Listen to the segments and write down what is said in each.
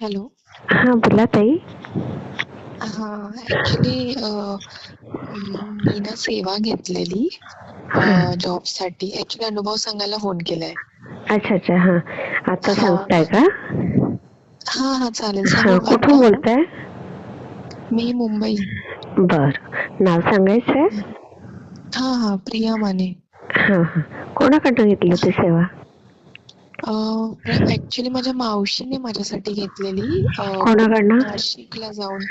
Hello. हा बोला ताई. हा ऍक्च्युली मी ना सेवा घेतलेली जॉबसाठी ऍक्च्युली अनुभव सांगायला फोन केलाय. अच्छा अच्छा हा. आता हा. सांगताय का? हा हा चालेल. हा सांगू का कुठून आता? बोलताय? मी मुंबई. बर. नाव सांगायचंय? हा हा प्रिया माने. हा हा. कोणाकडनं घेतली होती सेवा? ऍक्च्युली माझ्या मावशीने माझ्यासाठी घेतलेली कोणाकडनं? नाशिकला जाऊन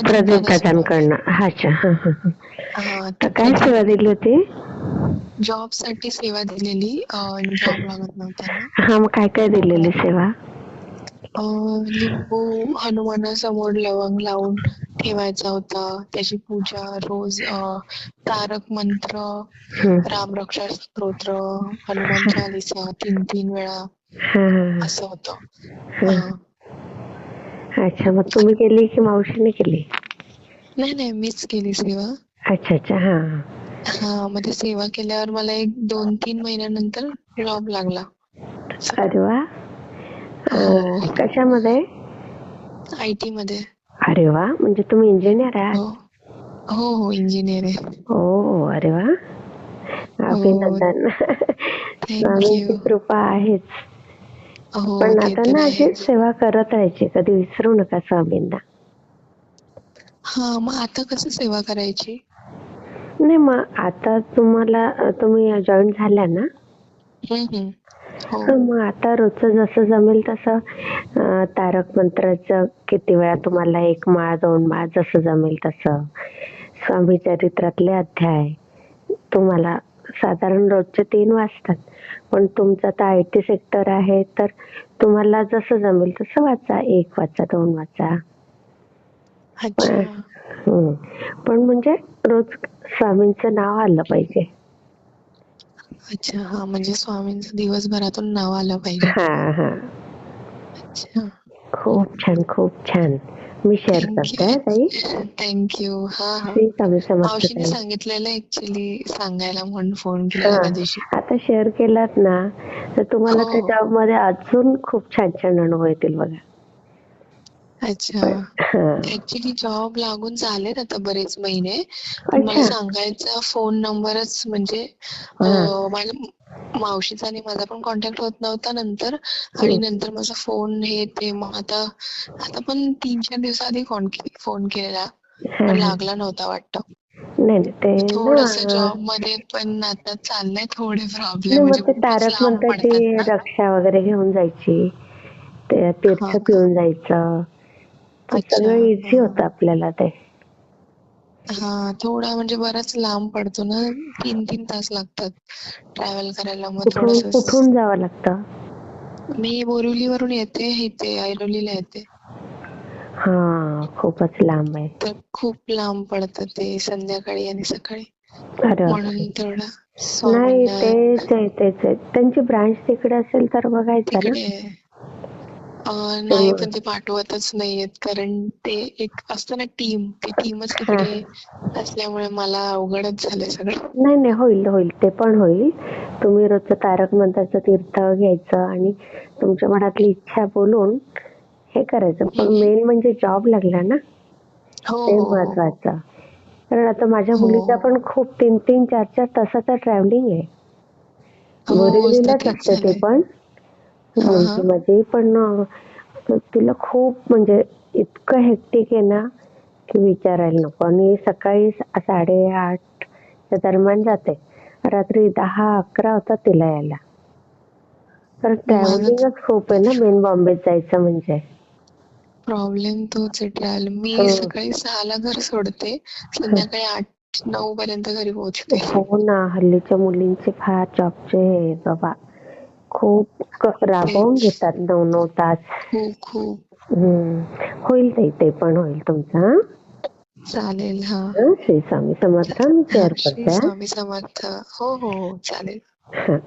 प्रदीप दादांकडनं अच्छा हा तर काय सेवा दिली होती? जॉबसाठी सेवा दिलेली जॉब लागत नव्हता हा मग काय काय दिलेली सेवा? लिंबू हनुमानासमोर लवंग लावून ठेवायचा होता. त्याची पूजा रोज तारक मंत्र हम्म. रामरक्षा स्तोत्र हनुमान चालिसा तीन तीन वेळा असं होतं. अच्छा मग तुम्ही केली की मावशीने केली? नाही नाही मीच केली सेवा. अच्छा अच्छा हा. हा मग ते सेवा केल्यावर मला एक दोन तीन महिन्यानंतर जॉब लागला. अरे वा. हो. कशामध्ये? आय टी मध्ये. अरे वा म्हणजे तुम्ही इंजिनियर हो आहात हो. हो इंजिनियर आहे. हो अरे वा. हो. अभिनंदन स्वामींची यू कृपा आहेच. हो पण ते आता तर ना आहेच. सेवा करत राहायची कधी विसरू नका स्वामींना. हा मग आता कसं सेवा करायची? नाही मग आता तुम्हाला तुम्ही जॉईन झाल्या ना? हम्म हम्म. हो. तर मग आता रोजचं जसं जमेल तसं तारक मंत्राचं किती वेळा तुम्हाला एक माळ दोन माळ जसं जमेल तसं. स्वामी चरित्रातले अध्याय. तुम्हाला साधारण रोजचे तीन वाजतात. पण तुमचं आता आय टी सेक्टर आहे तर तुम्हाला जसं जमेल तसं वाचा. एक वाचा दोन वाचा. पण म्हणजे रोज स्वामींचं नाव आलं पाहिजे. अच्छा हा म्हणजे स्वामींचं दिवसभरातून नाव आलं पाहिजे. हा हा. अच्छा. खूप छान खूप छान. मी शेअर करते हा ताई. थँक्यू हा हा. श्री स्वामी समर्थ मावशीने ताई सांगितलेलं ऍक्च्युली सांगायला म्हणून फोन केलेला हा. त्या दिवशी आता शेअर केलात ना तर तुम्हाला हो, त्या हो. जॉबमध्ये अजून खूप छान छान अनुभव येतील बघा. अच्छा. ऍक्च्युली जॉब लागून झालेत आता बरेच महिने. पण मला अच्छा सांगायचा फोन नंबरच म्हणजे हा. माझ्या मावशीचा आणि माझा पण कॉन्टॅक्ट होत नव्हता नंतर. आणि नंतर माझा फोन हे ते मग आता आता पण तीन चार दिवसाआधी फोन फोन केलेला हा, पण हा. लागला नव्हता वाटतं. नाही नाही ते थोडस ना जॉबमध्ये पण आता चाललंय थोडे नाही प्रॉब्लेम मग म्हणजे ते खूपच तारक लांब मंत्राची पडतात ना. रक्षा वगैरे घेऊन जायची. ते तीर्थ हा का पिऊन जायचं. सगळं इझी होतं आपल्याला ते. हा थोडा म्हणजे बराच लांब पडतो ना तीन तीन तास लागतात ट्रॅव्हल करायला मग कुठून थोडस कुठून जावं लागतं? मी बोरिवलीवरून येते इथे ऐरोलीला येते. हा खूपच लांब आहे. तर खूप लांब पडतं ते संध्याकाळी आणि सकाळी. म्हणून. तेवढा नाही आहे त्यांची ब्रांच तिकडे असेल तर बघायचं ना. ते नाही मग पण ते पाठवतच नाहीयेत कारण ते एक असतं ना टीम ती टीमच हा. तिकडे असल्यामुळे मला अवघडच झालंय सगळं. नाही नाही होईल होईल ते पण होईल. तुम्ही रोजचं तारक मंत्राचं तीर्थ घ्यायचं आणि तुमच्या मनातली इच्छा बोलून हे करायचं. पण. मेन म्हणजे जॉब लागला ना? हो ते हो. हो हो महत्वाचं कारण आता माझ्या हो. मुलीचा पण खूप तीन तीन चार चार तासाचं ट्रॅव्हलिंग आहे. हो बोरिवलीलाच असते ते पण. हा हा मुलगी माझी पण तिला खूप म्हणजे इतकं हेक्टिक आहे ना की विचारायला नको. आणि सकाळी सा- साडेआठच्या दरम्यान जाते. रात्री दहा अकरा होतात तिला यायला. तर ट्रॅव्हलिंगच खूप आहे ना मेन बॉम्बेत जायचं म्हणजे. प्रॉब्लेम तोच आहे ट्रॅव्हल. मी हो. सकाळी सहाला घर सोडते. संध्याकाळी आठ नऊ पर्यंत घरी पोहोचते. हो ना हल्लीच्या मुलींचे फार जॉबचे हे बाबा. खूप राबवून घेतात नऊ नऊ तास खूप खूप हम्म. होईल ताई ते पण होईल तुमचं? चालेल हा? श्री स्वामी समर्थ मी शेअर करते? स्वामी समर्थ हो हो हो चालेल हं.